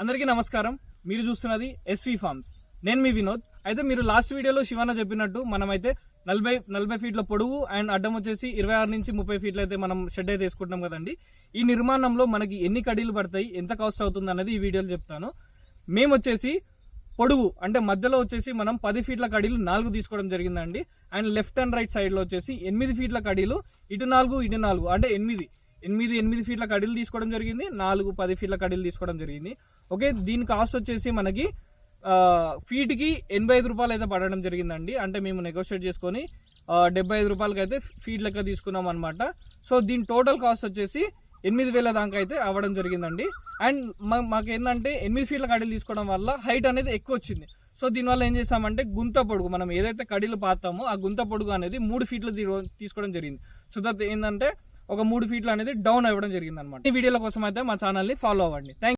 అందరికీ నమస్కారం. మీరు చూస్తున్నది ఎస్వి ఫార్మ్స్ నేను మీ వినోద్. అయితే మీరు లాస్ట్ వీడియోలో శివాన చెప్పినట్టు మనమైతే నలభై నలభై ఫీట్ల పొడవు అండ్ అడ్డం వచ్చేసి ఇరవై ఆరు నుంచి ముప్పై ఫీట్లు అయితే మనం షెడ్ అయితే వేసుకుంటాం కదండి. ఈ నిర్మాణంలో మనకి ఎన్ని కడీలు పడతాయి ఎంత కాస్ట్ అవుతుంది అనేది ఈ వీడియోలో చెప్తాను. మేము వచ్చేసి పొడవు అంటే మధ్యలో వచ్చేసి మనం పది ఫీట్ల కడీలు నాలుగు తీసుకోవడం జరిగిందండి. అండ్ లెఫ్ట్ అండ్ రైట్ సైడ్లో వచ్చేసి ఎనిమిది ఫీట్ల కడీలు ఇటు నాలుగు ఇటు నాలుగు అంటే ఎనిమిది. ఎనిమిది ఎనిమిది ఫీట్ల కడీలు తీసుకోవడం జరిగింది నాలుగు పది ఫీట్ల కడీలు తీసుకోవడం జరిగింది. ఓకే దీని కాస్ట్ వచ్చేసి మనకి ఫీట్కి ఎనభై ఐదు రూపాయలు అయితే పడడం జరిగిందండి. అంటే మేము నెగోషియేట్ చేసుకొని డెబ్బై ఐదు రూపాయలకి అయితే ఫీట్ లెక్క తీసుకున్నాం అనమాట సో దీని టోటల్ కాస్ట్ వచ్చేసి ఎనిమిది వేల దాకా అయితే అవ్వడం జరిగిందండి. అండ్ మా- మాకేంటంటే ఎనిమిది ఫీట్ల కడీలు తీసుకోవడం వల్ల హైట్ అనేది ఎక్కువ వచ్చింది. సో దీనివల్ల ఏం చేసామంటే గుంత పొడుగు మనం ఏదైతే కడీలు పాతామో ఆ గుంత పొడుగు అనేది మూడు ఫీట్లు తీ- తీసుకోవడం జరిగింది. సో దట్ ఏంటంటే ఒక మూడు ఫీట్లు అనేది డౌన్ అవ్వడం జరిగింది అనమాట ఈ వీడియోల కోసం అయితే మా ఛానల్ని ఫాలో అవ్వండి. థ్యాంక్